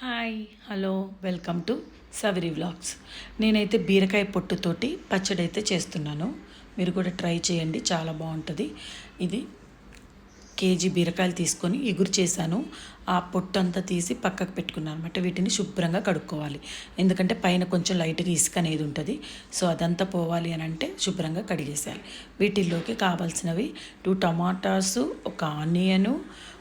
Hi hello welcome to Savari vlogs. నేనైతే బీరకాయ పొట్టుతోటి పచ్చడి అయితే చేస్తున్నాను. మీరు కూడా ట్రై చేయండి చాలా బాగుంటుంది. ఇది కేజీ బీరకాయలు తీసుకొని ఎగురు చేశాను. ఆ పొట్టు అంతా తీసి పక్కకు పెట్టుకున్నాను అనమాట వీటిని శుభ్రంగా కడుక్కోవాలి. ఎందుకంటే పైన కొంచెం లైట్గా ఇసుక అనేది ఉంటుంది. సో అదంతా పోవాలి అని అంటే శుభ్రంగా కడిగేసేయాలి. వీటిల్లోకి కావాల్సినవి టూ టమాటాస్ ఒక ఆనియను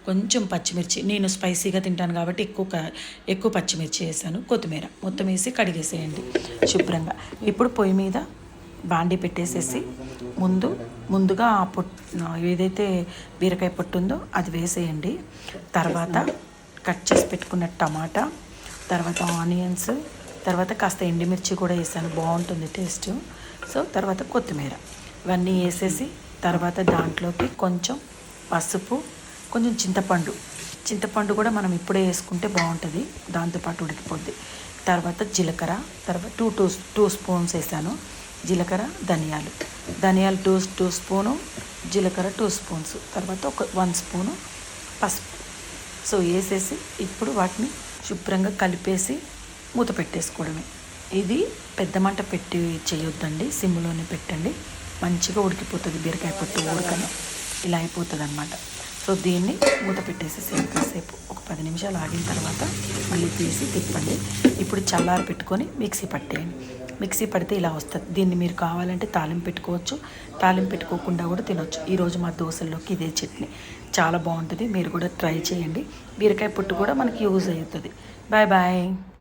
కొంచెం పచ్చిమిర్చి. నేను స్పైసీగా తింటాను కాబట్టి ఎక్కువ ఎక్కువ పచ్చిమిర్చి వేసాను. కొత్తిమీర మొత్తం వేసి కడిగేసేయండి శుభ్రంగా. ఇప్పుడు పొయ్యి మీద బాండి పెట్టేసేసి ముందు ముందుగా ఆ పొట్టు ఏదైతే బీరకాయ పొట్టు ఉందో అది వేసేయండి. తర్వాత కట్ చేసి పెట్టుకున్న టమాటా తర్వాత ఆనియన్స్ తర్వాత కాస్త ఎండుమిర్చి కూడా వేసాను. బాగుంటుంది టేస్ట్. సో తర్వాత కొత్తిమీర. ఇవన్నీ వేసేసి తర్వాత దాంట్లోకి కొంచెం పసుపు కొంచెం చింతపండు. చింతపండు కూడా మనం ఇప్పుడే వేసుకుంటే బాగుంటుంది. దాంతోపాటు ఉడికిపోద్ది. తర్వాత జీలకర్ర తర్వాత టూ టూ టూ స్పూన్స్ వేసాను. జీలకర్ర ధనియాలు. ధనియాలు టూ టూ స్పూను జీలకర్ర టూ స్పూన్స్ తర్వాత ఒక వన్ స్పూను పసుపు. సో వేసేసి ఇప్పుడు వాటిని శుభ్రంగా కలిపేసి మూత పెట్టేసుకోవడమే. ఇది పెద్ద మంట పెట్టి చేయొద్దండి. సిమ్లోనే పెట్టండి. మంచిగా ఉడికిపోతుంది. బీరకాయ పొట్టు ఉడకని ఇలా అయిపోతుంది అనమాట సో దీన్ని మూత పెట్టేసేసి కాసేపు ఒక పది నిమిషాలు ఆగిన తర్వాత మళ్ళీ తీసి తిప్పండి. ఇప్పుడు చల్లారి పెట్టుకొని మిక్సీ పట్టేయండి. మిక్సీ పడితే ఇలా వస్తుంది. దీన్ని మీరు కావాలంటే తాలింపు పెట్టుకోవచ్చు. తాలింపు పెట్టుకోకుండా కూడా తినొచ్చు. ఈరోజు మా దోశల్లోకి ఇదే చట్నీ. చాలా బాగుంటుంది. మీరు కూడా ట్రై చేయండి. బీరకాయ పుట్టు కూడా మనకి యూజ్ అవుతుంది. Bye bye.